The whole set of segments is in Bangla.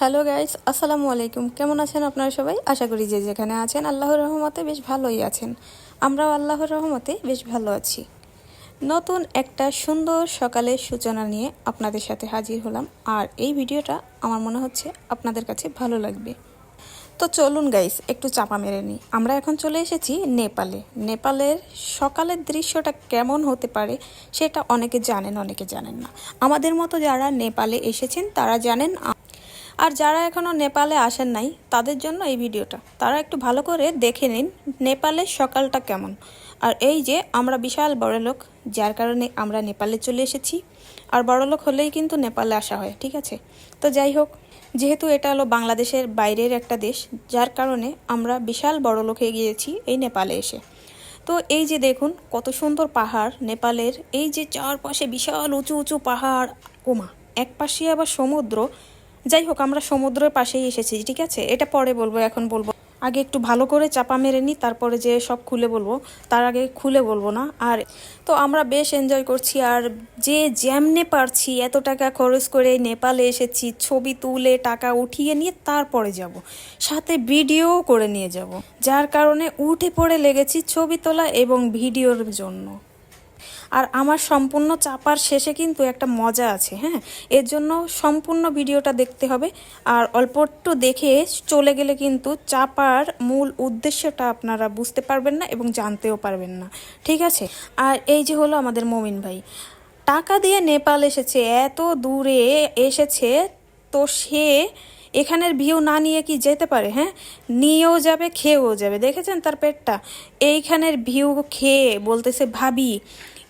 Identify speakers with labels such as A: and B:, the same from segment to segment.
A: হ্যালো গাইস, আসসালামু আলাইকুম। কেমন আছেন আপনারা সবাই? আশা করি যে যেখানে আছেন, আল্লাহর রহমতে বেশ ভালোই আছেন। আমরাও আল্লাহর রহমতে বেশ ভালো আছি। নতুন একটা সুন্দর সকালের সূচনা নিয়ে আপনাদের সাথে হাজির হলাম। আর এই ভিডিওটা আমার মনে হচ্ছে আপনাদের কাছে ভালো লাগবে। তো চলুন গাইস, একটু চাপা মেরে নিই। আমরা এখন চলে এসেছি নেপালে। নেপালের সকালের দৃশ্যটা কেমন হতে পারে সেটা অনেকে জানেন অনেকে জানেন না। আমাদের মতো যারা নেপালে এসেছেন, তারা জানেন আর যারা এখনও নেপালে আসেন নাই, তাদের জন্য এই ভিডিওটা। তারা একটু ভালো করে দেখে নিন নেপালের সকালটা কেমন। আর এই যে আমরা বিশাল বড়লোক যার কারণে আমরা নেপালে চলে এসেছি। আর বড়লোক হলেই কিন্তু নেপালে আসা হয়, ঠিক আছে? তো যাই হোক, যেহেতু এটা হলো বাংলাদেশের বাইরের একটা দেশ, যার কারণে আমরা বিশাল বড়লোক হয়ে গিয়েছি এই নেপালে এসে। তো এই যে দেখুন, কত সুন্দর পাহাড় নেপালের। এই যে চারপাশে বিশাল উঁচু উঁচু পাহাড়। ওমা এক পাশে আবার সমুদ্র। যাই হোক আমরা সমুদ্রের পাশেই এসেছি, ঠিক আছে? এটা পরে বলব, এখন বলব। আগে একটু ভালো করে চাপা মেরে নিই তারপরে যে সব খুলে বলব, তার আগে খুলে বলব না। আর তো আমরা বেশ এনজয় করছি, আর যে যেমনে পারছি, এত টাকা খরচ করে নেপালে এসেছি, ছবি তুলে, টাকা উঠিয়ে নিয়ে তারপরে যাব। সাথে ভিডিও করে নিয়ে যাব, যার কারণে উঠে পড়ে লেগেছি ছবি তোলা এবং ভিডিওর জন্য। আর আমার সম্পূর্ণ চাপার শেষে কিন্তু একটা মজা আছে হ্যাঁ? এর জন্য সম্পূর্ণ ভিডিওটা দেখতে হবে। আর অল্প একটু দেখে চলে গেলে কিন্তু চাপার মূল উদ্দেশ্যটা আপনারা বুঝতে পারবেন না এবং জানতেও পারবেন না। ঠিক আছে? আর এই যে হলো আমাদের মমিন ভাই। টাকা দিয়ে নেপাল এসেছে, এত দূরে এসেছে, তো সে এখানের ভিউ না নিয়ে কি যেতে পারে হ্যাঁ? নিয়েও যাবে, খেয়েও যাবে। দেখেছেন তার পেটটা? এইখানের ভিউ খেয়ে বলতেছে, ভাবি,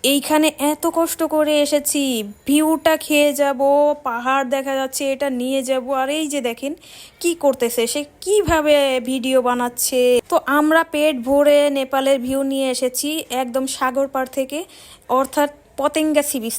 A: এইখানে এত কষ্ট করে এসেছি, ভিউটা খেয়ে যাব, পাহাড় দেখা যাচ্ছে, এটা নিয়ে যাব। আর এই যে দেখেন, কি করতেছে সে, কীভাবে ভিডিও বানাচ্ছে? তো আমরা পেট ভরে নেপালের ভিউ নিয়ে এসেছি, একদম সাগর পাড় থেকে, অর্থাৎ পতেঙ্গা সি বিচ